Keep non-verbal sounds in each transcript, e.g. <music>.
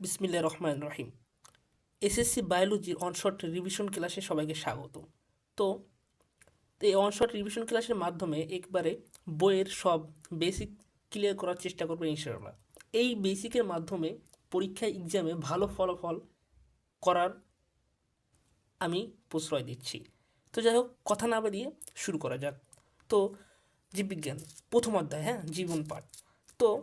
বিসমিল্লা রহমান রহিম। এসএসসি বায়োলজির অনশট রিভিশন ক্লাসে সবাইকে স্বাগত তো এই অনশট রিভিশন ক্লাসের মাধ্যমে একবারে বইয়ের সব বেসিক ক্লিয়ার করার চেষ্টা করব ইনশাআল্লাহ। এই বেসিকের মাধ্যমে পরীক্ষা এক্সামে ভালো ফলাফল করার আমি প্রশ্রয় দিচ্ছি। তো যাই হোক, কথা না বাড়িয়ে শুরু করা যাক। তো, জীববিজ্ঞান, প্রথম অধ্যায় হ্যাঁ জীবন পাঠ। তো,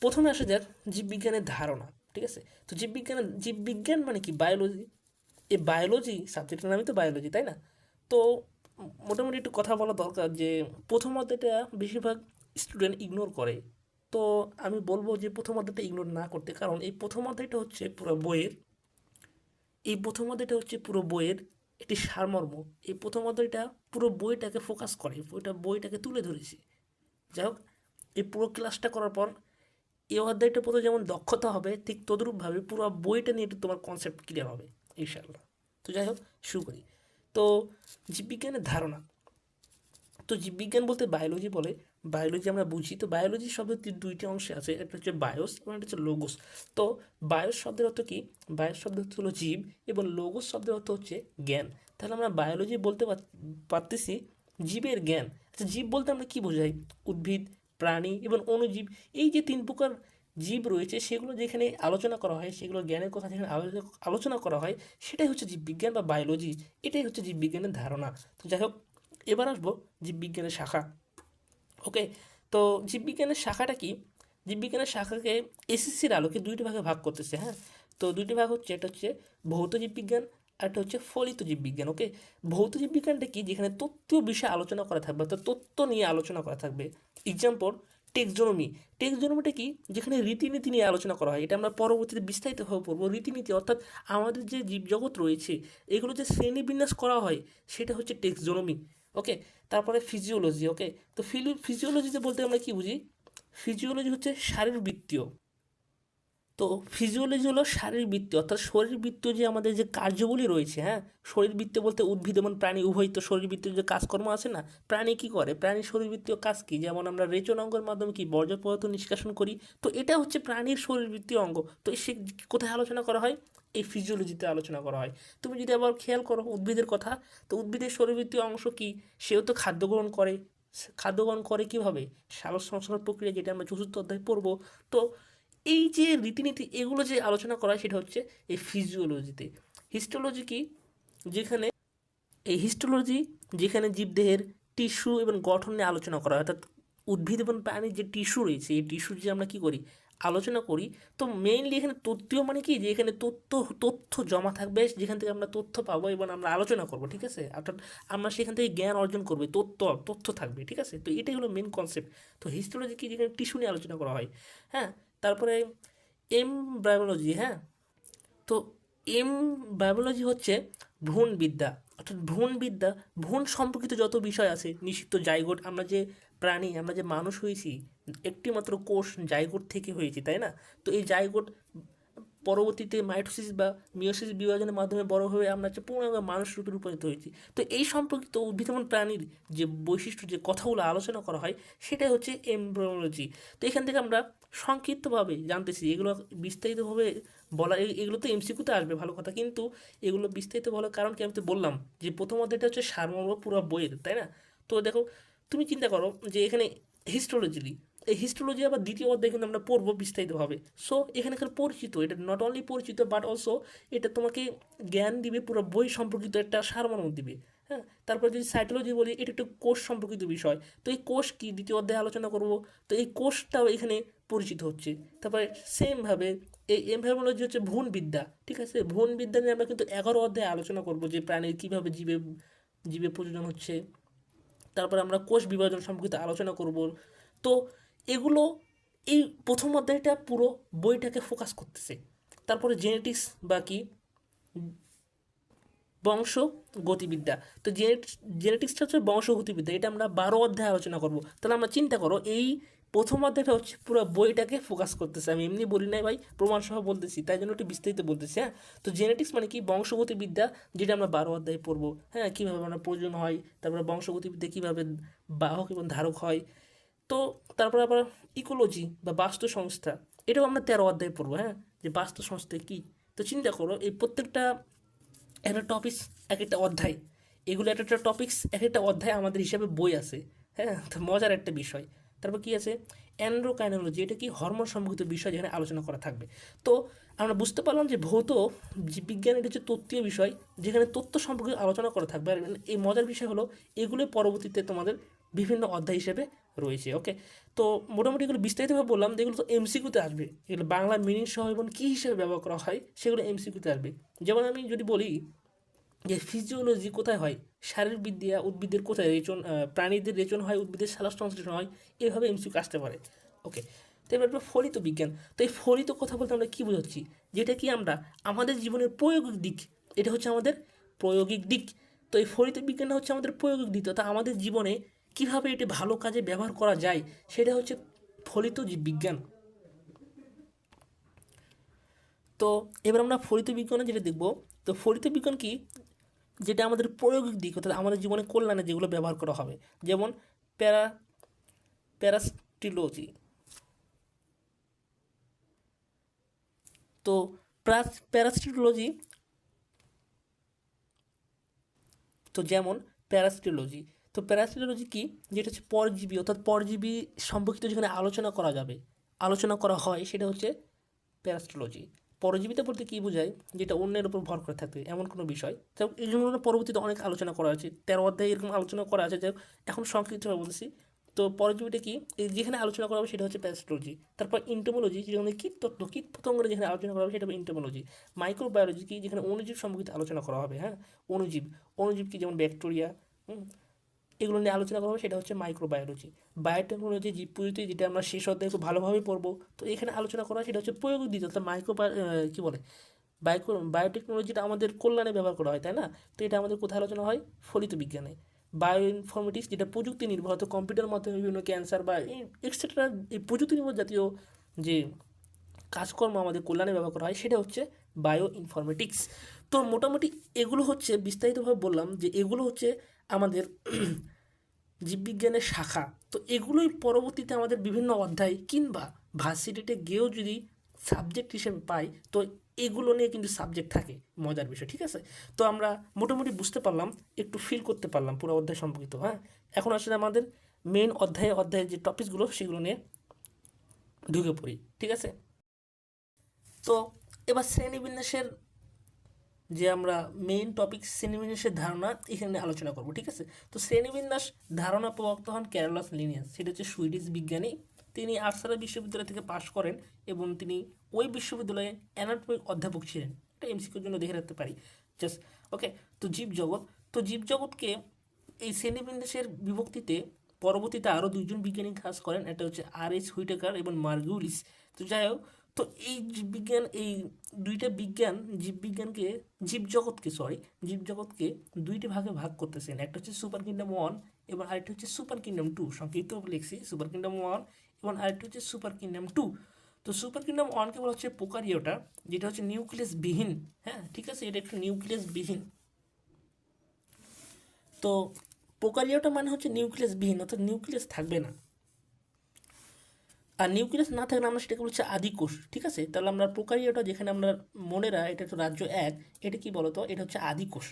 প্রথমে আসা যাক জীববিজ্ঞানের ধারণা। ঠিক আছে? তো জীববিজ্ঞানের জীববিজ্ঞান মানে কি? বায়োলজি এই বায়োলজি সাবজেক্টের নামই তো বায়োলজি তাই না? তো মোটামুটি একটু কথা বলা দরকার যে প্রথম অধ্যায়টা বেশিরভাগ স্টুডেন্ট ইগনোর করে। তো আমি বলব যে প্রথম অধ্যায়টা ইগনোর না করতে, কারণ এই প্রথম অধ্যায়টা হচ্ছে পুরো বইয়ের, এই প্রথম অধ্যায়টা হচ্ছে পুরো বইয়ের একটি সারমর্ম। এই প্রথম অধ্যায়টা পুরো বইটাকে ফোকাস করে বইটা বইটাকে তুলে ধরেছে। যাই হোক, এই পুরো ক্লাসটা করার পর এই অধ্যায়টা প্রতি যেমন দক্ষতা হবে, ঠিক তদ্রূপভাবে পুরো বইটা নিয়ে একটু তোমার কনসেপ্ট ক্লিয়ার হবে, ইনশাআল্লাহ। তো যাই হোক, শুরু করি। তো জীববিজ্ঞানের ধারণা। তো জীববিজ্ঞান বলতে বায়োলজি বলে। বায়োলজি আমরা বুঝি। তো বায়োলজি শব্দটির দুইটি অংশে আছে। একটা হচ্ছে বায়োস এবং একটা হচ্ছে লোগোস তো বায়োস শব্দের অর্থ কি? বায়োস শব্দের অর্থ হলো জীব এবং লোগোস শব্দের অর্থ হচ্ছে জ্ঞান। তাহলে আমরা বায়োলজি বলতে পার- পারতেছি জীবের জ্ঞান। আচ্ছা জীব বলতে আমরা কি বোঝাই? উদ্ভিদ প্রাণী এবং অণুজীব এই যে তিন প্রকার জীব রয়েছে, সেগুলো যেখানে আলোচনা করা হয়, সেগুলো জ্ঞানের কথা যেখানে আলো- আলোচনা করা হয়, সেটাই হচ্ছে জীববিজ্ঞান বা বায়োলজি এটাই হচ্ছে জীববিজ্ঞানের ধারণা। তো যাই হোক, এবার আসব জীববিজ্ঞানের শাখা। ওকে তো জীববিজ্ঞানের শাখাটা কি? জীববিজ্ঞানের শাখাকে এসএসসির আলোকে দুইটি ভাগে ভাগ করতেছে হ্যাঁ? তো দুইটি ভাগ হচ্ছে এটা হচ্ছে ভৌত জীববিজ্ঞান আর একটা হচ্ছে ফলিত জীববিজ্ঞান ওকে ভৌত জীববিজ্ঞানটা কি? যেখানে তথ্য বিষয়ে আলোচনা করা থাকবে, অর্থাৎ তথ্য নিয়ে আলোচনা করা থাকবে। এক্সাম্পল টেক্সোনমি টেক্সোনমিটা কি? যেখানে রীতিনীতি নিয়ে আলোচনা করা হয়। এটা আমরা পরবর্তীতে বিস্তারিতভাবে পড়ব। রীতিনীতি, অর্থাৎ আমাদের যে জীবজগৎ রয়েছে, এগুলো যে শ্রেণীবিন্যাস করা হয়, সেটা হচ্ছে টেক্সোনমি ওকে তারপরে ফিজিওলজি ওকে তো ফিজিওলজিতে বলতে আমরা কি বুঝি? ফিজিওলজি হচ্ছে শারীরবৃত্তীয়। তো ফিজিওলজি হলো শারীরবৃত্তীয় অর্থাৎ শরীরবৃত্তীয় যে আমাদের যে কার্যগুলি রয়েছে হ্যাঁ? শরীরবৃত্তীয় বলতে উদ্ভিদ এবং প্রাণী উভয় তো শরীরবৃত্তীয় যে কাজকর্ম আছে না, প্রাণী কি করে? প্রাণীর শরীরবৃত্তীয় কাজ কী? যেমন আমরা রেচন অঙ্গের মাধ্যমে কি বর্জ্য পদার্থ নিষ্কাশন করি, তো এটা হচ্ছে প্রাণীর শরীরবৃত্তীয় অঙ্গ। তো সে কোথায় আলোচনা করা হয়? এই ফিজিওলজিতে আলোচনা করা হয়। তুমি যদি আবার খেয়াল করো উদ্ভিদের কথা, তো উদ্ভিদের শরীরবৃত্তীয় অংশ কি? সেও তো খাদ্য গ্রহণ করে। খাদ্য গ্রহণ করে কীভাবে? সালোক সংস্কার প্রক্রিয়া, যেটা আমরা চতুর্থ অধ্যায় পড়ব। তো এই যে রীতিনীতি, এগুলো যে আলোচনা করা সেটা হচ্ছে এই ফিজিওলজিতে হিস্টোলজি কি? যেখানে এই হিস্টোলজি যেখানে জীবদেহের টিস্যু এবং গঠন নিয়ে আলোচনা করা হয়, অর্থাৎ উদ্ভিদ এবং প্রাণীর যে টিস্যু রয়েছে, এই টিস্যু যে আমরা কী করি? আলোচনা করি, তো মেইনলি এখানে তথ্য মানে কি? যে এখানে তথ্য তথ্য জমা থাকবে, যেখান থেকে আমরা তথ্য পাবো এবং আমরা আলোচনা করব, ঠিক আছে? অর্থাৎ আমরা সেখান থেকে জ্ঞান অর্জন করবে, তথ্য তথ্য থাকবে, ঠিক আছে? তো এটাই হলো মেন কনসেপ্ট তো হিস্টোলজি কি? যেখানে টিস্যু নিয়ে আলোচনা করা হয় হ্যাঁ? তারপরে এম বায়োলজি হ্যাঁ? তো এম বায়োলজি হচ্ছে ভ্রূণবিদ্যা অর্থাৎ ভ্রূণবিদ্যা ভ্রূণ সম্পর্কিত যত বিষয় আছে, নিষিদ্ধ জাইগোট, আমরা যে প্রাণী, আমরা যে মানুষ হয়েছি, একটিমাত্র কোষ জাইগোট থেকে হয়েছি, তাই না? তো এই জাইগোট পরবর্তীতে মাইটোসিস বা মিওসিস বিভাজনের মাধ্যমে বড় হয়ে আমরা হচ্ছে পূর্ণাঙ্গ মানুষ রূপে রূপান্তরিত হয়েছি। তো এই সম্পর্কিত উদ্ভিদ এবং প্রাণীর যে বৈশিষ্ট্য, যে কথাগুলো আলোচনা করা হয়, সেটাই হচ্ছে এমব্রোলজি তো এখান থেকে আমরা সংক্ষিপ্তভাবে জানতেছি এগুলো বিস্তারিতভাবে বলা এগুলো তো এমসিকিউতে আসবে, ভালো কথা। কিন্তু এগুলো বিস্তারিত বলার কারণ কি আমি তো বললাম যে প্রথম অধ্যায়টা হচ্ছে সারমর্ম পুরো বইয়ের, তাই না? তো দেখো, তুমি চিন্তা করো যে এখানে হিস্টোলজি এই হিস্টোলজি আবার দ্বিতীয় অধ্যায় কিন্তু আমরা পড়ব বিস্তারিতভাবে। সো এখানকার পরিচিত, এটা নট অনলি পরিচিত বাট অলসো এটা তোমাকে জ্ঞান দিবে, পুরো বই সম্পর্কিত একটা সারমর্ম দিবে। হ্যাঁ? তারপরে যদি সাইটোলজি বলি, এটা একটু কোষ সম্পর্কিত বিষয়। তো এই কোষ কি? দ্বিতীয় অধ্যায়ে আলোচনা করব। তো এই কোষটাও এখানে পরিচিত হচ্ছে। তারপরে সেমভাবে এই এমভারমোলজি হচ্ছে ভ্রূণবিদ্যা, ঠিক আছে? ভ্রূণবিদ্যা নিয়ে আমরা কিন্তু এগারো অধ্যায়ে আলোচনা করব যে প্রাণীর কীভাবে জীবে জীবে প্রযোজন হচ্ছে। তারপর আমরা কোষ বিভাজন সম্পর্কিত আলোচনা করব। তো এগুলো এই প্রথম অধ্যায়টা পুরো বইটাকে ফোকাস করতেছে। তারপরে জেনেটিক্স বা কি? বংশ গতিবিদ্যা। তো জেনেটিক্সটা হচ্ছে বংশ গতিবিদ্যা, এটা আমরা বারো অধ্যায়ে আলোচনা করব। তাহলে আমরা চিন্তা করো, এই প্রথম অধ্যায়টা হচ্ছে পুরো বইটাকে ফোকাস করতেছে। আমি এমনি বলি নাই ভাই প্রমাণ সহ বলতেছি, তাই জন্য একটু বিস্তারিত বলতেছি হ্যাঁ? তো জেনেটিক্স মানে কি? বংশগতিবিদ্যা, যেটা আমরা বারো অধ্যায়ে পড়ব হ্যাঁ? কীভাবে আমরা প্রয়োজন হয়, তারপরে বংশগতিবিদ্যা কীভাবে বাহক এবং ধারক হয়। তো তারপর আবার ইকোলজি বা বাস্তু সংস্থা এটাও আমরা তেরো অধ্যায়ে পড়ব হ্যাঁ? যে বাস্তু সংস্থা কী? তো চিন্তা করো, এই প্রত্যেকটা একটা টপিকস এক একটা অধ্যায়, এগুলো একটা একটা টপিকস এক একটা অধ্যায় আমাদের হিসাবে বই আছে হ্যাঁ? তো মজার একটা বিষয়। তারপর কি আছে? অ্যান্ড্রোকাইনোলজি এটা কি হরমোন সম্পর্কিত বিষয় যেখানে আলোচনা করা থাকবে। তো আমরা বুঝতে পারলাম যে ভৌত বিজ্ঞান, এটা হচ্ছে তত্ত্বীয় বিষয় যেখানে তথ্য সম্পর্কে আলোচনা করা থাকবে। আর এই মজার বিষয় হলো, এগুলো পরবর্তীতে তোমাদের বিভিন্ন অধ্যায় হিসেবে রয়েছে ওকে তো মোটামুটি এগুলো বিস্তারিতভাবে বললাম এগুলো তো এমসিকিউতে আসবে। এগুলো বাংলা মিনিং সহ এবং কী হিসেবে ব্যবহার করা হয়, সেগুলো এমসিকিউতে আসবে। যেমন আমি যদি বলি যে ফিজিওলজি কোথায় হয় শারীরবিদ্যা উদ্ভিদের কোথায় রেচন প্রাণীদের রেচন হয়, উদ্ভিদের সালাস সংশ্লেষণ হয়, এভাবে এমসিকিউ আসতে পারে। ওকে তো এবার ফলিত বিজ্ঞান। তো এই ফলিত কথা বলতে আমরা কী বোঝাচ্ছি? যেটা কি আমরা আমাদের জীবনের প্রয়োগিক দিক, এটা হচ্ছে আমাদের প্রয়োগিক দিক। তো এই ফলিত বিজ্ঞানটা হচ্ছে আমাদের প্রয়োগিক দিক অর্থাৎ আমাদের জীবনে কীভাবে এটি ভালো কাজে ব্যবহার করা যায়, সেটা হচ্ছে ফলিত বিজ্ঞান। তো এবার আমরা ফলিত বিজ্ঞানে যেটা দেখব, তো ফলিত বিজ্ঞান কি? যেটা আমাদের প্রয়োগিক দিক, অর্থাৎ আমাদের জীবনে কল্যাণে যেগুলো ব্যবহার করা হবে, যেমন প্যারা, প্যারাস্টিলজি। তো প্যারাস্টিলজি, তো যেমন প্যারাস্টিলজি। তো প্যারাস্টিলজি কি? যেটা হচ্ছে পরজীবী, অর্থাৎ পরজীবী সম্পর্কিত যেখানে আলোচনা করা যাবে, আলোচনা করা হয়, সেটা হচ্ছে প্যারাস্ট্রোলজি পরজীবিতা বলতে কী বোঝায়? যেটা অন্যের উপর ভর করে থাকবে, এমন কোনো বিষয়? তো এই জন্য পরবর্তীতে অনেক আলোচনা করা আছে তেরো অধ্যায়ে এরকম আলোচনা করা আছে যে এখন সংক্ষিপ্তভাবে বলতেছি তো পরজীবিটা কি? যেখানে আলোচনা করা হবে সেটা হচ্ছে প্যারাস্ট্রোলজি তারপর ইন্টোমোলজি যেখানে কীট তত্ত্ব, কীট পতঙ্গের যেখানে আলোচনা করা হবে সেটা হবে ইন্টোমোলজি মাইক্রোবায়োলজি কি? যেখানে অণুজীব সম্পর্কিত আলোচনা করা হবে হ্যাঁ? অণুজীব অণুজীব কি? যেমন ব্যাকটেরিয়া এগুলো নিয়ে আলোচনা করা হবে সেটা হচ্ছে মাইক্রোবায়োলজি বায়োটেকনোলজি জীব প্রযুক্তি যেটা আমরা শেষ অধ্যায়ে খুব ভালোভাবে পড়ব। তো এখানে আলোচনা করা সেটা হচ্ছে প্রয়োগ দিত অর্থাৎ মাইক্রো কী বলে? বায়ো বায়োটেকনোলজিটা আমাদের কল্যাণে ব্যবহার করা হয়, তাই না? তো এটা আমাদের কোথায় আলোচনা হয়? ফলিত বিজ্ঞানে। বায়ো ইনফরমেটিক্স যেটা প্রযুক্তি নির্ভর হয়তো কম্পিউটার মাধ্যমে বিভিন্ন ক্যান্সার বা এক্সেট্রা এই প্রযুক্তি নির্ভর জাতীয় যে কাজকর্ম আমাদের কল্যাণে ব্যবহার করা হয়, সেটা হচ্ছে বায়ো ইনফরমেটিক্স তো মোটামুটি এগুলো হচ্ছে বিস্তারিতভাবে বললাম যে এগুলো হচ্ছে আমাদের <clears throat> জীববিজ্ঞানের শাখা। তো এগুলোই পরবর্তীতে আমাদের বিভিন্ন অধ্যায় কিংবা ভার্সিটিতে গিয়েও যদি সাবজেক্ট হিসেবে পাই, তো এগুলো নিয়ে কিন্তু সাবজেক্ট থাকে, মজার বিষয়, ঠিক আছে? তো আমরা মোটামুটি বুঝতে পারলাম, একটু ফিল করতে পারলাম পুরো অধ্যায় সম্পর্কিত হ্যাঁ? এখন আসলে আমাদের মেন অধ্যায়ে, অধ্যায়ের যে টপিকসগুলো সেগুলো নিয়ে ঢুকে পড়ি, ঠিক আছে? তো এবার শ্রেণীবিন্যাসের যে আমরা মেইন টপিক শ্রেণীবিন্যাসের ধারণা এখানে আলোচনা করব, ঠিক আছে? তো শ্রেণীবিন্যাস ধারণা প্রবক্ত হন ক্যারলাস লিনিয়াস। সেটা হচ্ছে সুইডিশ বিজ্ঞানী। তিনি আর্সারা বিশ্ববিদ্যালয় থেকে পাশ করেন এবং তিনি ওই বিশ্ববিদ্যালয়ে অ্যানাটমিক অধ্যাপক ছিলেন। এটা এমসিকিউর জন্য দেখে রাখতে পারি। জাস্ট ওকে তো জীবজগৎ তো জীবজগৎকে এই শ্রেণীবিন্যাসের বিভক্তিতে পরবর্তীতে আরও দুইজন বিজ্ঞানী কাজ করেন। এটা হচ্ছে আর এস হুইটেকার এবং মার্গুলিস তো যাই হোক তো এই জীববিজ্ঞান, এই দুইটা বিজ্ঞান, জীববিজ্ঞানকে, জীবজগৎকে সরি জীবজগৎকে দুইটি ভাগে ভাগ করতেছেন। একটা হচ্ছে সুপার কিংডম ওয়ান এবং আরেকটা হচ্ছে সুপার কিংডম টু। সংক্ষিপ্ত লিখছি, সুপার কিংডম ওয়ান এবং আরেকটা হচ্ছে সুপার কিংডম টু। তো সুপার কিংডম ওয়ানকে বলা হচ্ছে পোকারিওটা যেটা হচ্ছে নিউক্লিয়াস বিহীন হ্যাঁ ঠিক আছে? এটা একটু নিউক্লিয়াস বিহীন তো পোকারিওটা মানে হচ্ছে নিউক্লিয়াস বিহীন অর্থাৎ নিউক্লিয়াস থাকবে না। আর নিউক্লিয়াস না থাকলে আমরা সেটাকে বলছি আদিকোষ, ঠিক আছে? তাহলে আমরা প্রকারিয়াটা যেখানে আমরা মনেরা, এটা হচ্ছে রাজ্য এক, এটা কি বলতো? এটা হচ্ছে আদিকোষ।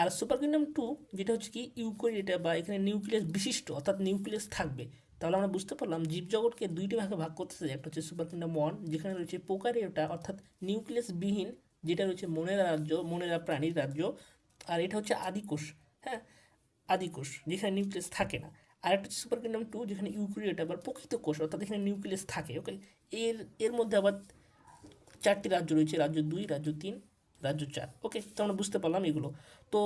আর সুপার কিংডম টু, যেটা হচ্ছে কি ইউকোরিয়েটা বা এখানে নিউক্লিয়াস বিশিষ্ট, অর্থাৎ নিউক্লিয়াস থাকবে। তাহলে আমরা বুঝতে পারলাম জীবজগৎকে দুইটি ভাগে ভাগ করতেছে। একটা হচ্ছে সুপার কিংডম ওয়ান, যেখানে রয়েছে প্রকারিয়াটা অর্থাৎ নিউক্লিয়াস বিহীন, যেটা রয়েছে মনেরা রাজ্য, মনেরা প্রাণীর রাজ্য, আর এটা হচ্ছে আদিকোষ হ্যাঁ? আদিকোষ, যেখানে নিউক্লিয়াস থাকে না। আর একটা সুপার কিংডম টু যেখানে ইউক্রিয়েট আবার প্রকৃত কোষ, অর্থাৎ এখানে নিউক্লিয়াস থাকে ওকে এর এর মধ্যে আবার চারটি রাজ্য রয়েছে, রাজ্য দুই, রাজ্য তিন, রাজ্য চার ওকে তো আমরা বুঝতে পারলাম এগুলো। তো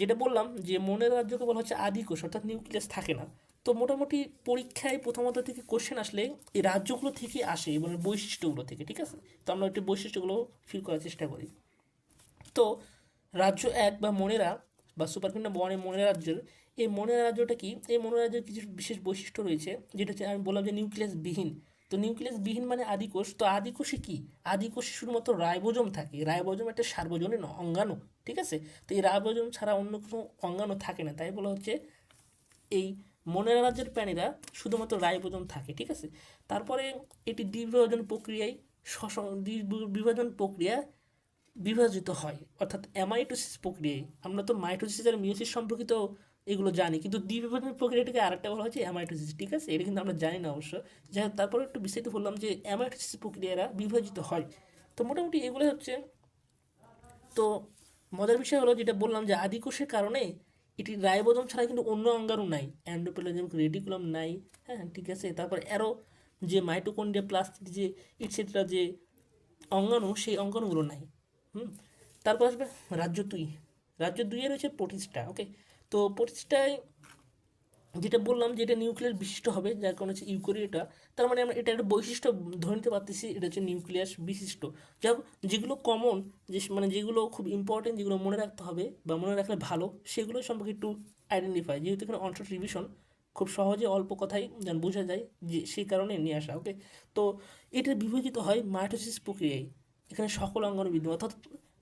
যেটা বললাম যে মনের রাজ্যকে বলা হচ্ছে আদি কোষ, অর্থাৎ নিউক্লিয়াস থাকে না। তো মোটামুটি পরীক্ষায় প্রথমত থেকে কোশ্চেন আসলে এই রাজ্যগুলো থেকে আসে, এবং বৈশিষ্ট্যগুলো থেকে, ঠিক আছে? তো আমরা একটু বৈশিষ্ট্যগুলো ফিল করার চেষ্টা করি। তো রাজ্য এক বা মনেরা বা সুপার কিংডম ওয়ানের মনের রাজ্যের এই মনের রাজ্যটা কি? এই মনের রাজ্যের কিছু বিশেষ বৈশিষ্ট্য রয়েছে, যেটা হচ্ছে আমি বললাম যে নিউক্লিয়াস বিহীন। তো নিউক্লিয়াস বিহীন মানে আদিকোষ তো আদিকোষে কি? আদিকোষে শুধুমাত্র রাইবোজম থাকে। রাইবোজম একটা সার্বজনীন অঙ্গাণু, ঠিক আছে? তো এই রাইবোজম ছাড়া অন্য কোনো অঙ্গাণু থাকে না। তাই বলা হচ্ছে এই মনের রাজ্যের প্রাণীরা শুধুমাত্র রাইবোজোম থাকে, ঠিক আছে? তারপরে এটি দ্বিবিভাজন প্রক্রিয়ায় শ্বসন বিভাজন প্রক্রিয়া বিভাজিত হয়। অর্থাৎ অ্যামাইটোসিস প্রক্রিয়ায়। আমরা তো মাইটোসিস আর মিওসিস সম্পর্কিত এগুলো জানি। কিন্তু দ্বিবিভাজন প্রক্রিয়াটাকে আরেকটা বলা হচ্ছে অ্যামাইটোসিস ঠিক আছে? এটা কিন্তু আমরা জানি না অবশ্য। যাই হোক, তারপরে একটু বিস্তারিত বললাম যে অ্যামাইটোসিস প্রক্রিয়ারা বিভাজিত হয়। তো মোটামুটি এগুলো হচ্ছে। তো মজার বিষয় হলো যেটা বললাম যে আদিকোষের কারণে এটি রাইবোজোম ছাড়া কিন্তু অন্য অঙ্গাণু নাই। অ্যান্ডোপ্লাজম রেডিকুলাম নাই হ্যাঁ ঠিক আছে? তারপর অ্যারো যে মাইটোকন্ড্রিয়া প্লাস্টিক যে ইটসেট্রা যে অঙ্গাণু, সেই অঙ্গাণুগুলো নাই। হুম? তারপর আসবে রাজ্য দুই। রাজ্য দুইয়ে রয়েছে প্রতিষ্ঠা ওকে তো প্রতিষ্ঠায় যেটা বললাম যে এটা নিউক্লিয়াস বিশিষ্ট হবে, যার কারণে হচ্ছে ইউকোরিয়াটা তার মানে আমরা এটা একটা বৈশিষ্ট্য ধরে নিতে পারতেছি, এটা হচ্ছে নিউক্লিয়াস বিশিষ্ট। যাই যেগুলো কমন যে মানে যেগুলো খুব ইম্পর্টেন্ট যেগুলো মনে রাখতে হবে বা মনে রাখলে ভালো, সেগুলো সম্পর্কে একটু আইডেন্টিফাই যেহেতু এখানে অনশট রিভিশন খুব সহজে অল্প কথাই যেন বোঝা যায় যে সেই কারণে নিয়ে আসা ওকে তো এটা বিভাজিত হয় মাইটোসিস প্রক্রিয়ায়। এখানে সকল অঙ্গাণু বিদ্যমান, অর্থাৎ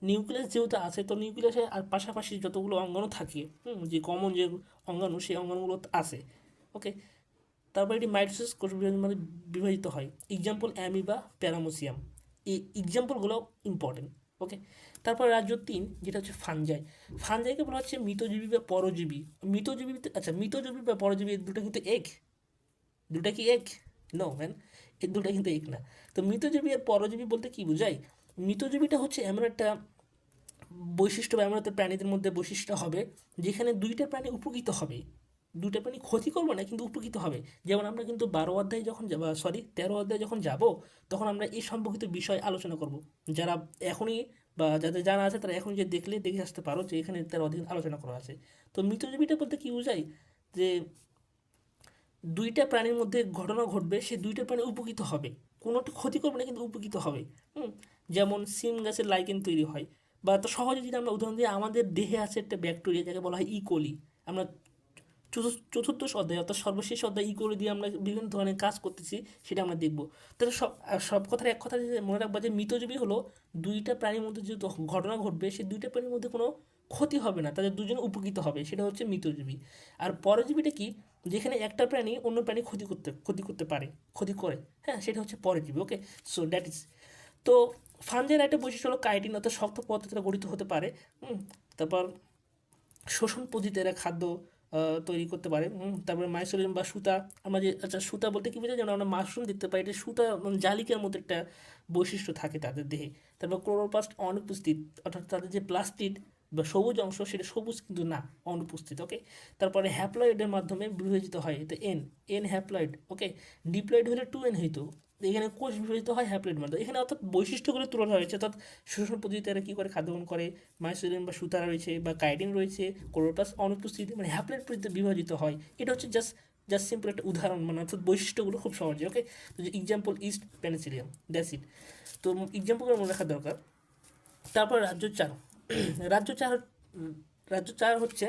নিউক্লিয়াস যেহেতু আছে তো নিউক্লিয়াসে আর পাশাপাশি যতগুলো অঙ্গাণু থাকে হুম, যে কমন যে অঙ্গাণু সেই অঙ্গাণুগুলো আছে ওকে তারপর এটি মাইটোসিস কোষ মানে বিভাজিত হয়। এক্সাম্পল অ্যামি বা প্যারামোসিয়াম এই এক্সাম্পলগুলো ইম্পর্টেন্ট ওকে তারপর রাজ্য তিন যেটা হচ্ছে ফানজাই ফানজাইকে বলা হচ্ছে মৃতজীবী বা পরজীবী। মৃতজীবী আচ্ছা মৃতজীবী বা পরজীবী দুটো কিন্তু এক? দুটা কি এক? নো ম্যান এই দুটা কিন্তু এক না। তো মৃতজীবী আর পরজীবী বলতে কি বোঝায়? মৃতজীবীটা হচ্ছে এমন একটা বৈশিষ্ট্য বা এমন একটা প্রাণীদের মধ্যে বৈশিষ্ট্য হবে, যেখানে দুইটা প্রাণী উপকৃত হবে। দুইটা প্রাণী ক্ষতি করব না, কিন্তু উপকৃত হবে। যেমন আমরা কিন্তু বারো অধ্যায় যখন সরি তেরো অধ্যায় যখন যাব, তখন আমরা এই সম্পর্কিত বিষয় আলোচনা করব। যারা এখনই বা যাদের জানা আছে, তারা এখন যে দেখলে দেখে আসতে পারো যে এখানে তার অধীন আলোচনা করা আছে। তো মৃতজীবীটা বলতে কি বোঝায়? যে দুইটা প্রাণীর মধ্যে ঘটনা ঘটবে, সে দুইটা প্রাণী উপকৃত হবে। কোনোটা ক্ষতি করবে না, কিন্তু উপকৃত হবে। হুম? যেমন সিম গাছের লাইকেন তৈরি হয়। বা তো সহজে যদি আমরা উদাহরণ দিই, আমাদের দেহে আছে একটা ব্যাকটেরিয়া, যাকে বলা হয় ইকোলি আমরা চতুর্থ অধ্যায় অর্থাৎ সর্বশেষ অধ্যায় ইকোলি দিয়ে আমরা বিভিন্ন ধরনের কাজ করতেছি, সেটা আমরা দেখব। তাহলে সব সব কথার এক কথা মনে রাখবা যে মৃতজীবী হলো দুইটা প্রাণীর মধ্যে যে ঘটনা ঘটবে, সেই দুইটা প্রাণীর মধ্যে কোনো ক্ষতি হবে না, তাদের দুজন উপকৃত হবে, সেটা হচ্ছে মৃতজীবী। আর পরজীবীটা কি? যেখানে একটা প্রাণী অন্য প্রাণী ক্ষতি করতে ক্ষতি করতে পারে, ক্ষতি করে। হ্যাঁ সেটা হচ্ছে পরজীবী ওকে সো দ্যাট ইজ তো ফানজের একটা বৈশিষ্ট্য হলো কাইটিন, অর্থাৎ শক্ত পদ্ধতিতে গঠিত হতে পারে তারপর শোষণ পদ্ধতিতে এরা খাদ্য তৈরি করতে পারে তারপরে মাইসোলিন বা সুতা, আমরা যে আচ্ছা সুতা বলতে কি বোঝায়? যেমন আমরা মাশরুম দেখতে পাই, এটা সুতা জালিকার মতো একটা বৈশিষ্ট্য থাকে তাদের দেহে। তারপর ক্লোরোপ্লাস্ট অনুপস্থিত, অর্থাৎ তাদের যে প্লাস্টিড বা সবুজ অংশ, সেটা সবুজ কিন্তু না, অনুপস্থিত ওকে তারপরে হ্যাপ্লয়েডের মাধ্যমে বিভাজিত হয় তো n n haploid okay diploid হলে টু এন হইতো এখানে কোষ বিভাজিত হয় হ্যাপ্লয়েড মাধ্যমে। এখানে অর্থাৎ বৈশিষ্ট্যগুলো তুলনা হয়েছে। অর্থাৎ শোষণ পদ্ধতিতে এরা কী করে খাদ্য গ্রহণ করে? মাইসোলিয়াম বা সুতারা রয়েছে বা কাইটিন রয়েছে ক্লোরোপ্লাস অনুপস্থিত মানে হ্যাপ্লয়েড পদ্ধতিতে বিভাজিত হয়। এটা হচ্ছে জাস্ট জাস্ট সিম্পল একটা উদাহরণ মানে অর্থাৎ বৈশিষ্ট্যগুলো খুব সহজে ওকে তো example yeast penicillium that's it তো এক্সাম্পলগুলো মনে রাখা দরকার। তারপর রাজ্য চার। <clears throat> রাজ্য চার রাজ্য চার হচ্ছে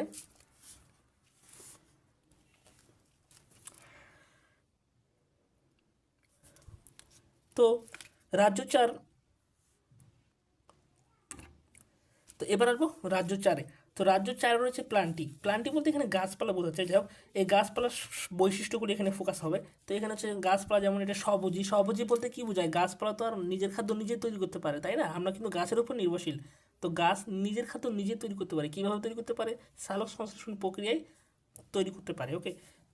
তো রাজ্য চার। তো এবার আসব রাজ্য চারে। তো রাজ্য চারে রয়েছে প্লান্টি। প্লান্টি বলতে এখানে গাছপালা বোঝাচ্ছে। যাই এই গাছপালার বৈশিষ্ট্যগুলি এখানে ফোকাস হবে। তো এখানে হচ্ছে গাছপালা যেমন এটা সবুজি সবুজি বলতে কি বোঝায়? গাছপালা তো আর নিজের খাদ্য নিজে তৈরি করতে পারে, তাই না? আমরা কিন্তু গাছের উপর নির্ভরশীল। তো গাছ নিজের খাদ্য নিজে তৈরি করতে পারে। কীভাবে তৈরি করতে পারে? সালোক সংশ্লেষণ প্রক্রিয়ায় তৈরি করতে পারে ওকে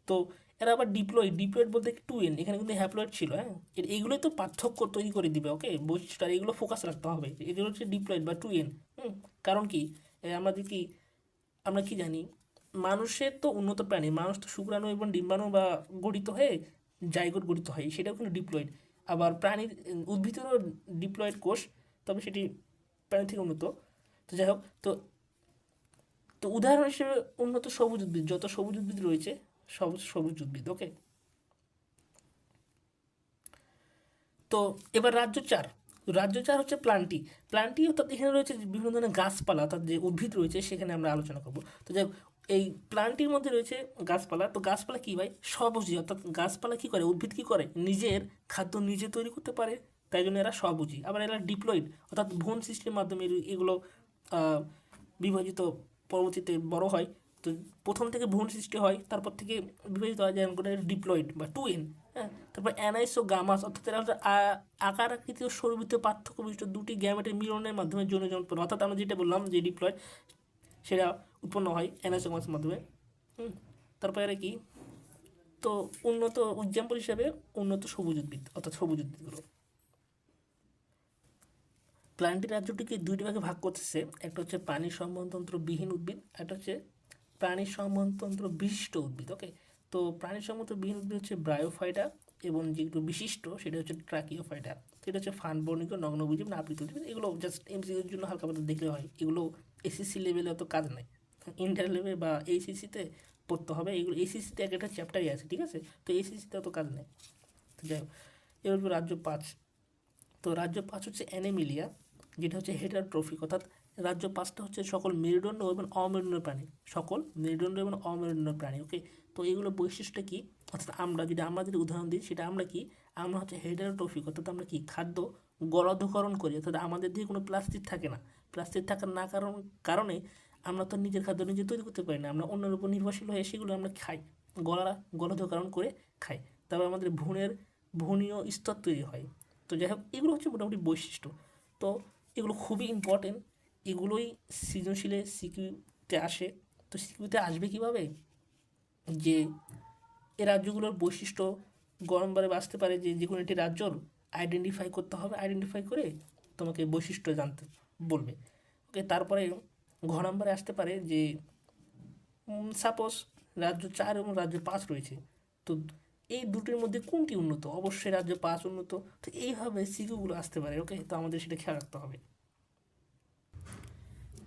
তো এরা আবার ডিপ্লয়েড ডিপ্লয়েড বলতে টু এন এখানে কিন্তু হ্যাপ্লয়েড ছিল হ্যাঁ? এইগুলোই তো পার্থক্য তৈরি করে দিবে ওকে বৈশিষ্ট্য আর এগুলো ফোকাস রাখতে হবে এগুলো হচ্ছে ডিপ্লয়েড বা টু এন হুম? কারণ কি? আমাদের কি, আমরা কি জানি? মানুষের তো উন্নত প্রাণী, মানুষ তো শুক্রাণু এবং ডিম্বাণু বা গঠিত হয়ে জাইগোট গঠিত হয়, সেটাও কিন্তু ডিপ্লয়েড আবার প্রাণীর, উদ্ভিদেরও ডিপ্লয়েড কোষ, তবে সেটি প্রাণী থেকে উন্নত। তো যাই হোক, তো তো উদাহরণ হিসেবে উন্নত সবুজ উদ্ভিদ, যত সবুজ উদ্ভিদ রয়েছে সবুজ সবুজ উদ্ভিদ ওকে? তো এবার রাজ্য চার। রাজ্য চার হচ্ছে প্লান্টি। প্লান্টি অর্থাৎ এখানে রয়েছে বিভিন্ন ধরনের গাছপালা, অর্থাৎ যে উদ্ভিদ রয়েছে, সেখানে আমরা আলোচনা করব। তো যাই এই প্লান্টির মধ্যে রয়েছে গাছপালা। তো গাছপালা কী ভাই? সবুজি অর্থাৎ গাছপালা কী করে? উদ্ভিদ কী করে? নিজের খাদ্য নিজে তৈরি করতে পারে, তাই জন্য এরা সবুজি আবার এরা ডিপ্লয়েড, অর্থাৎ ভ্রূণ সৃষ্টির মাধ্যমে এগুলো বিভাজিত পরবর্তীতে বড় হয়। তো প্রথম থেকে ভ্রূণ সৃষ্টি হয়, তারপর থেকে বিভাজিত হয়, যেমন করে ডিপ্লয়েড বা টু এন হ্যাঁ? তারপর অ্যানাইস ও গামাস, অর্থাৎ এরা হচ্ছে আকার, আকৃতি ও সৌরভিত পার্থক্য বিশিষ্ট দুটি গ্যামেটের মিলনের মাধ্যমে যৌন জন্ম উৎপন্ন অর্থাৎ আমরা যেটা বললাম যে ডিপ্লয়েড, সেটা উৎপন্ন হয় অ্যানাইস ও গামাসের মাধ্যমে। তারপরে এরা কি? তো উন্নত এক্সাম্পল হিসাবে উন্নত সবুজ উদ্ভিদ, অর্থাৎ সবুজ উদ্ভিদগুলো। প্লান্টি রাজ্যটিকে দুইটি ভাগে ভাগ করতেছে, একটা হচ্ছে প্রাণী সম্বন্ধতন্ত্র বিহীন উদ্ভিদ, একটা হচ্ছে প্রাণী সম্বন্ধতন্ত্র বিশিষ্ট উদ্ভিদ ওকে তো প্রাণী সম্বন্ধ উদ্ভিদ হচ্ছে ব্রায়োফাইটা এবং যেগুলো বিশিষ্ট সেটা হচ্ছে ট্রাকিওফাইটা সেটা হচ্ছে ফানবর্ণিক নগ্নভুজি মানে আবৃত উদ্ভিদ। এগুলো জাস্ট এমসিকিউর জন্য হালকা পাতা দেখলে হয়। এগুলো এসএসসি লেভেলে অত কাজ নাই। ইন্টার লেভেল বা এইচএসসিতে পড়তে হবে। এগুলো এইচএসসিতে এক একটা চ্যাপ্টারই আছে, ঠিক আছে? তো এইচএসসিতে অত কাজ নেই। তো যাই হোক, এবার রাজ্য পাঁচ। তো রাজ্য পাঁচ হচ্ছে অ্যানেমিলিয়া যেটা হচ্ছে হেটার হেটারট্রফিক অর্থাৎ রাজ্য পাঁচটা হচ্ছে সকল মেরুদণ্ড এবং অমেরুদণ্ড প্রাণী। সকল মেরুদণ্ড এবং অমেরুদণ্ড প্রাণী ওকে তো এইগুলো বৈশিষ্ট্য কি? অর্থাৎ আমরা যদি আমরা যদি উদাহরণ দিই, সেটা আমরা কি? আমরা হচ্ছে হেটারোট্রফিক অর্থাৎ আমরা কি? খাদ্য গলধকরণ করি, অর্থাৎ আমাদের দিয়ে কোনো প্লাস্টিক থাকে না। প্লাস্টিক থাকার না কারণ, কারণে আমরা তো নিজের খাদ্য নিজে তৈরি করতে পারি না, আমরা অন্যের উপর নির্ভরশীল হয়ে সেগুলো আমরা খাই গলা গলধকরণ করে খাই। তারপর আমাদের ভ্রূণের ভ্রূণীয় স্তর তৈরি হয়। তো যাই হোক, এগুলো হচ্ছে মোটামুটি বৈশিষ্ট্য। তো এগুলো খুবই ইম্পর্টেন্ট এগুলোই সৃজনশীলে সিকিউতে আসে। তো সিকিউতে আসবে কীভাবে? যে এ রাজ্যগুলোর বৈশিষ্ট্য গরমবারে বাঁচতে পারে যে যে কোনো একটি রাজ্যর আইডেন্টিফাই করতে হবে। আইডেন্টিফাই করে তোমাকে বৈশিষ্ট্য জানতে বলবে। ওকে, তারপরে ঘ নম্বরে আসতে পারে যে সাপোজ রাজ্য চার এবং রাজ্য পাঁচ রয়েছে। তো এই দুটির মধ্যে কোনটি উন্নত? অবশ্যই রাজ্য পাঁচ উন্নত। তো এইভাবে সিকিউগুলো আসতে পারে, ওকে? তো আমাদের সেটা খেয়াল রাখতে হবে।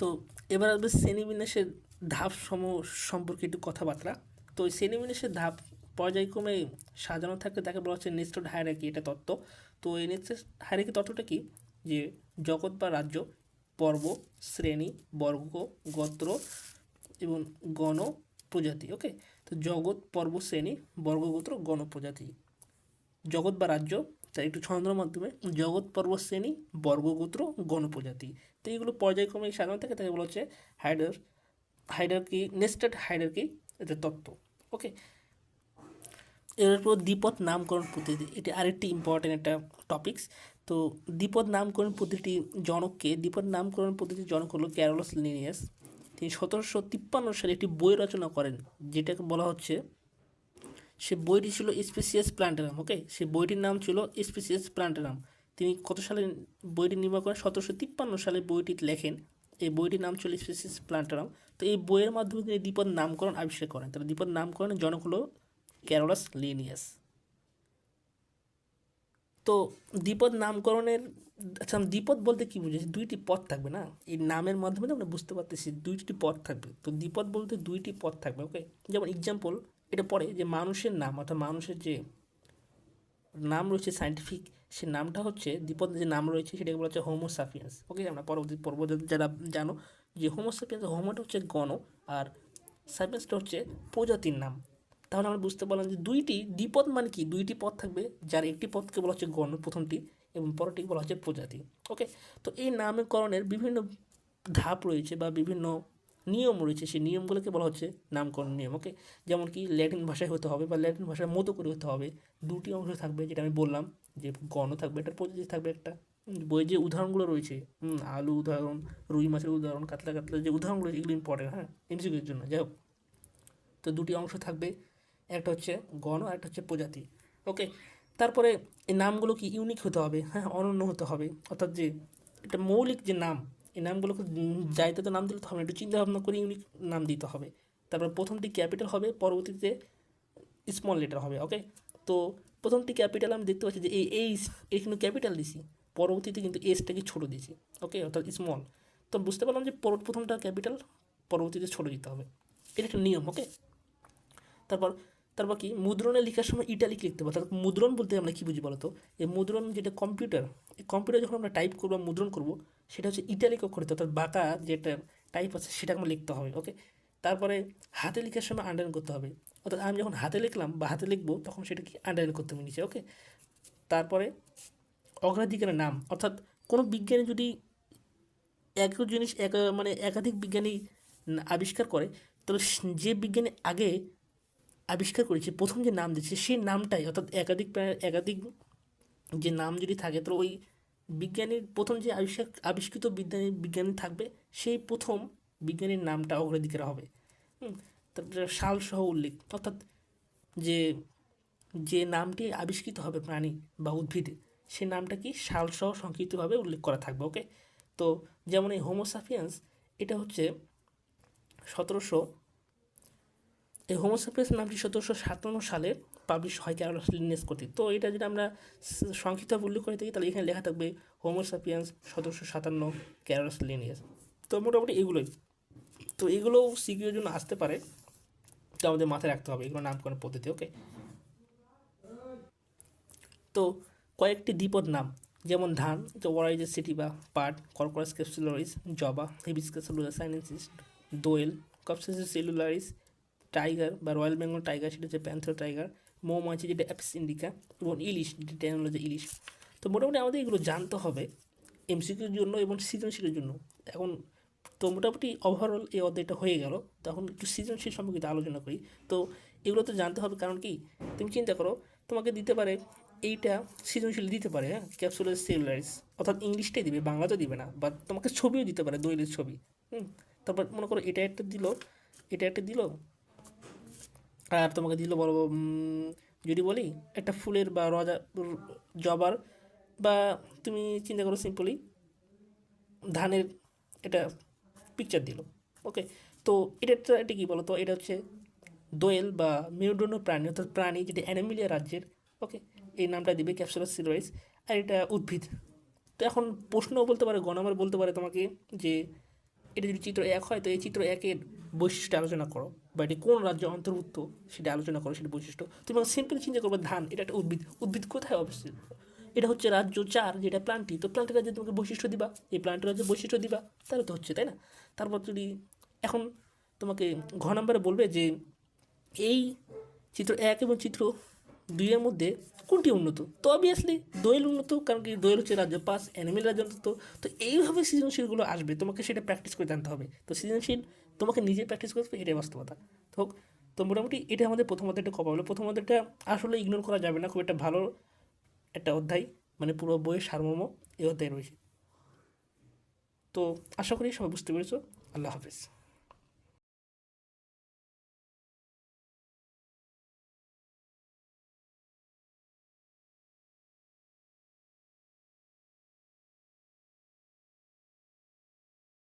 তো এবার আসবে শ্রেণীবিন্যাসের ধাপ সম সম্পর্কে একটু কথাবার্তা। তো এই শ্রেণীবিন্যাসের ধাপ পর্যায়ক্রমে সাজানো থাকলে তাকে বলা হচ্ছে নেস্টেড হায়ারাকি এটা তত্ত্ব। তো এই নেস্টেড হায়ারাকি তত্ত্বটা কি? যে জগৎ বা রাজ্য, পর্ব, শ্রেণি, বর্গ, গোত্র এবং গণ প্রজাতি, ওকে? তো জগৎ, পর্ব, শ্রেণি বর্গগোত্র গণ প্রজাতি। জগৎ বা রাজ্য তার একটু ছন্দের মাধ্যমে জগৎ পর্ব শ্রেণি বর্গগোত্র, গণপ্রজাতি। তো এইগুলো পর্যায়ক্রমে সাজানো থাকে তাকে বলা হচ্ছে হাইডার হাইডারকি নেস্টেড হাইডারকি এটা তত্ত্ব। ওকে? এরপর দ্বিপদ নামকরণ পদ্ধতি। এটি আরেকটি ইম্পর্টেন্ট একটা টপিকস তো দ্বিপদ নামকরণ পদ্ধতি জনককে দ্বিপদ নামকরণ পদ্ধতির জনক হলো ক্যারোলাস লিনিয়াস। তিনি সতেরোশো তিপ্পান্ন সালে একটি বই রচনা করেন, যেটাকে বলা হচ্ছে সে বইটি ছিল স্পেসিয়াস প্লান্টেরাম ওকে সে বইটির নাম ছিল স্পেসিয়াস প্লান্টেরাম তিনি কত সালে বইটি নির্মাণ করেন? সতেরোশো তিপ্পান্ন সালে বইটি লেখেন। এই বইটির নাম ছিল স্পেসিয়াস প্লান্টেরাম তো এই বইয়ের মাধ্যমে তিনি দ্বিপদ নামকরণ আবিষ্কার করেন। তার দ্বিপদ নামকরণের জনক হল ক্যারোলাস লিনিয়াস তো দ্বিপদ নামকরণের আচ্ছা দ্বিপদ বলতে কি বুঝেছি? দুইটি পথ থাকবে না? এই নামের মাধ্যমে আমরা বুঝতে পারতেছি দুইটি পথ থাকবে। তো দ্বিপদ বলতে দুইটি পথ থাকবে ওকে যেমন এক্সাম্পল এটা পরে যে মানুষের নাম, অর্থাৎ মানুষের যে নাম রয়েছে সাইন্টিফিক সে নামটা হচ্ছে দ্বিপদ, যে নাম রয়েছে সেটাকে বলা হচ্ছে হোমোসাপিয়েন্স ওকে আমরা পরবর্তী পর্ব যারা জানো যে হোমোসাপিয়েন্স হোমোটা হচ্ছে গণ আর সাপিয়েন্সটা হচ্ছে প্রজাতির নাম। তাহলে আমরা বুঝতে পারলাম যে দুইটি দ্বিপদ মানে কি? দুইটি পথ থাকবে যার একটি পথকে বলা হচ্ছে গণ প্রথমটি এবং পরটিকে বলা হচ্ছে প্রজাতি। ওকে তো এই নামকরণের বিভিন্ন ধাপ রয়েছে বা বিভিন্ন নিয়ম রয়েছে, সেই নিয়মগুলোকে বলা হচ্ছে নামকরণ নিয়ম ওকে যেমন কি ল্যাটিন ভাষায় হতে হবে বা ল্যাটিন ভাষার মতো করে হতে হবে। দুটি অংশ থাকবে যেটা আমি বললাম, যে গণ থাকবে এটার প্রজাতি থাকবে, একটা বইয়ে যে উদাহরণগুলো রয়েছে আলু উদাহরণ, রুই মাছের উদাহরণ, কাতলা কাতলা, যে উদাহরণগুলো এগুলো ইম্পর্টেন্ট হ্যাঁ? এমসিকিউর জন্য যাই হোক তো দুটি অংশ থাকবে, একটা হচ্ছে গণ আর একটা হচ্ছে প্রজাতি ওকে তারপরে এই নামগুলো কি ইউনিক হতে হবে হ্যাঁ অনন্য হতে হবে, অর্থাৎ যে একটা মৌলিক যে নাম এই নামগুলোকে যাইতে তো নাম দিলে তো হবে না, একটু চিন্তা ভাবনা করে ইউনিক নাম দিতে হবে। তারপর প্রথমটি ক্যাপিটাল হবে পরবর্তীতে স্মল লেটার হবে ওকে তো প্রথমটি ক্যাপিটাল আমি দেখতে পাচ্ছি যে এই এই কিন্তু ক্যাপিটাল দিছি পরবর্তীতে কিন্তু এসটাকে ছোটো দিয়েছি ওকে অর্থাৎ স্মল তো বুঝতে পারলাম যে পর- প্রথমটা ক্যাপিটাল পরবর্তীতে ছোটো দিতে হবে। এটা একটা নিয়ম ওকে তারপর তারপর কি? মুদ্রণে লেখার সময় ইটালিক লিখতে হবে অর্থাৎ মুদ্রণ বলতে আমরা কী বুঝি বলতো? এই মুদ্রণ যেটা কম্পিউটার এই কম্পিউটার যখন আমরা টাইপ করব মুদ্রণ করব সেটা হচ্ছে ইটালিক অক্ষরিত অর্থাৎ বাঁকা যেটা টাইপ আছে সেটা আমার লিখতে হবে ওকে তারপরে হাতে লেখার সময় আন্ডারলাইন করতে হবে। অর্থাৎ আমি যখন হাতে লিখলাম বা হাতে লিখব, তখন সেটা কি আন্ডারলাইন করতে হবে নিচে ওকে তারপরে অগ্রাধিকারের নাম, অর্থাৎ কোনো বিজ্ঞানী যদি এক জিনিস, এক মানে একাধিক বিজ্ঞানী আবিষ্কার করে, তাহলে যে বিজ্ঞানী আগে আবিষ্কার করেছে, প্রথম যে নাম দিচ্ছে সেই নামটাই, অর্থাৎ একাধিক একাধিক যে নাম যদি থাকে তো ওই বিজ্ঞানীর প্রথম যে আবিষ্কৃত বিজ্ঞানী বিজ্ঞানী থাকবে, সেই প্রথম বিজ্ঞানীর নামটা অগ্রাধিকার হবে। তারপরে সাল সহ উল্লেখ। অর্থাৎ যে যে নামটি আবিষ্কৃত হবে প্রাণী বা উদ্ভিদে সেই নামটা কি সাল সহ সংক্ষিপ্তভাবে উল্লেখ করা থাকবে ওকে তো যেমন এই হোমোসাফিয়ান্স এটা হচ্ছে সতেরোশো, এই হোমোসাপিয়াস নামটি সতেরোশো সাতান্ন সালে পাবলিশ হয় ক্যারোলাস লিনেস কর্তৃক তো এটা যদি আমরা সংক্ষিপ্তভাবে উল্লেখ করে থাকি, তাহলে এখানে লেখা থাকবে হোমোসাপিয়ান্স সতেরোশো সাতান্ন ক্যারোলাস লিনিয়াস। তো মোটামুটি এগুলোই। তো এগুলোও সিকিউর জন্য আসতে পারে। তো আমাদের মাথায় রাখতে হবে, এগুলো নামকরণ পদ্ধতি, ওকে? তো কয়েকটি দ্বিপদ নাম, যেমন ধান, যে ওয়ারাইজের সিটি বা পাট কর্করাস ক্যাপসুলারিস জবা হিবিসকাস সাইনেন্সিস দোয়েল কপসিস সেলুলারিস, টাইগার বা রয়্যাল বেঙ্গল টাইগার, সেটা হচ্ছে প্যান্থর টাইগার মৌমাছি যেটা অ্যাপস ইন্ডিকা এবং ইলিশ যেটা টেকনোলজি ইলিশ তো মোটামুটি আমাদের এগুলো জানতে হবে এমসিকিউর জন্য এবং সৃজনশীলের জন্য। এখন তো মোটামুটি ওভারঅল এই অধ্যায়টা হয়ে গেল। তখন একটু সৃজনশীল সম্পর্কিত আলোচনা করি। তো এগুলো তো জানতে হবে, কারণ কি তুমি চিন্তা করো, তোমাকে দিতে পারে এইটা সৃজনশীল দিতে পারে হ্যাঁ? ক্যাপসুলার সেলুলারিস অর্থাৎ ইংলিশটাই দিবে, বাংলাতেও দিবে না বা তোমাকে ছবিও দিতে পারে, দৈলের ছবি, হুম? তারপর মনে করো এটা একটা দিল, এটা একটা দিল আর তোমাকে দিল বলো যদি বলি, একটা ফুলের বা রজা, জবার বা তুমি চিন্তা করো সিম্পলি ধানের এটা পিকচার দিল ওকে তো এটা এটা কী বলো তো? এটা হচ্ছে দোয়েল বা মেরুদণ্ড প্রাণী, অর্থাৎ প্রাণী যেটা অ্যানিমিলিয়া রাজ্যের ওকে এই নামটা দিবে ক্যাপসুলার সিলোরাইস আর এটা উদ্ভিদ। তো এখন প্রশ্নও বলতে পারে গণামার বলতে পারে তোমাকে যে এটা যদি চিত্র এক হয়, তো এই চিত্র একের বৈশিষ্ট্য আলোচনা করো। বা এটি কোন রাজ্য অন্তর্ভুক্ত সেটা আলোচনা করো সেটা বৈশিষ্ট্য। তুমি সিম্পল চিন্তা করবে ধান, এটা একটা উদ্ভিদ উদ্ভিদ কোথায় অবস্থিত? এটা হচ্ছে রাজ্য চার, যেটা প্লান্টি তো প্লান্টের রাজ্যে তোমাকে বৈশিষ্ট্য দিবা। এই প্লান্টের রাজ্যে বৈশিষ্ট্য দিবা, তাহলে তো হচ্ছে, তাই না? তারপর যদি এখন তোমাকে ঘ নম্বরে বলবে যে এই চিত্র এক এবং চিত্র দুইয়ের মধ্যে কোনটি উন্নত? তো অবভিয়াসলি দোয়েল উন্নত, কারণ কি দোয়েল হচ্ছে রাজ্য পাস অ্যানিমেল রাজ্য উন্নত তো এইভাবে সৃজনশীলগুলো আসবে, তোমাকে সেটা প্র্যাকটিস করে জানতে হবে। তো সৃজনশীল তোমাকে নিজে প্র্যাকটিস করতে এটাই বাস্তবতা। তো হোক, তো মোটামুটি এটা আমাদের প্রথম অধ্যায়টা কবা হলো। প্রথম অধ্যায়টা আসলে ইগনোর করা যাবে না, খুব একটা ভালো একটা অধ্যায় মানে পুরো বইয়ের সারমর্ম এই অধ্যায় রয়েছে। তো আশা করি সবাই বুঝতে পেরেছ। আল্লাহ হাফেজ।